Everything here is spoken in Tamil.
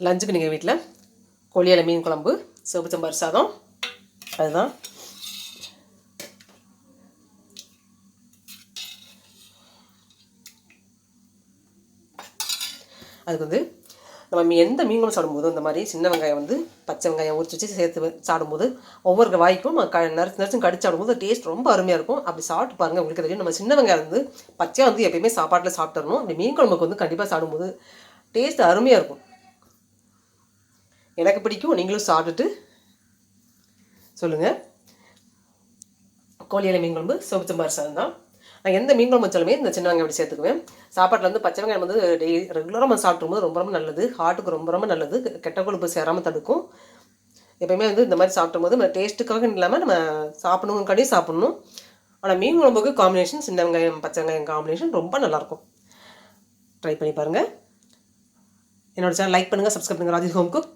லஞ்சுக்கு நீங்கள் வீட்டில் கொழியால் மீன் குழம்பு சிவப்பு சம்பார் சாதம் அதுதான். அதுக்கு வந்து நம்ம எந்த மீன் குழம்பு சாப்பிடும்போது இந்த மாதிரி சின்ன வெங்காயம் வந்து பச்சை வெங்காயம் உரிச்சு வச்சு சேர்த்து சாப்பிடும்போது ஒவ்வொரு வாய்க்கும் க நரிச்சு நரிச்சும் கடிச்சு சாப்பிடும்போது டேஸ்ட் ரொம்ப அருமையாக இருக்கும். அப்படி சாப்பிட்டு பாருங்கள் உங்களுக்கு தெரியும். நம்ம சின்ன வெங்காயம் வந்து பச்சையாக வந்து எப்பயுமே சாப்பாட்டில் சாப்பிட்டுறணும். அப்படி மீன் குழம்புக்கு வந்து கண்டிப்பாக சாப்பிடும்போது டேஸ்ட் அருமையாக இருக்கும். எனக்கு பிடிக்கும். நீங்களும் சாப்பிட்டுட்டு சொல்லுங்கள் கோழியில மீன் குழம்பு சிவச்சம்பார் சாதம் தான். நான் எந்த மீன் குழம்பு வச்சாலுமே இந்த சின்ன வெங்காயம் அப்படி சேர்த்துக்குவேன். சாப்பாட்டில் வந்து பச்சை வெங்காயம் வந்து டெய்லி ரெகுலராக நம்ம சாப்பிடும்போது ரொம்ப ரொம்ப நல்லது. ஹார்ட்டுக்கு ரொம்ப ரொம்ப நல்லது. கெட்ட கொழுப்பு சேராமல் தடுக்கும். எப்பயுமே வந்து இந்த மாதிரி சாப்பிடும்போது நம்ம டேஸ்ட்டுக்காக இல்லாமல் நம்ம சாப்பிடணுங்காண்டி சாப்பிடணும். ஆனால் மீன் குழம்புக்கு காம்பினேஷன் சின்ன வெங்காயம் பச்சை வெங்காயம் காம்பினேஷன் ரொம்ப நல்லாயிருக்கும். ட்ரை பண்ணி பாருங்கள் என்னோடய சேனல் லைக் பண்ணுங்கள் சப்ஸ்கிரைப் பண்ணுங்கள் ராஜி ஹோம் குக்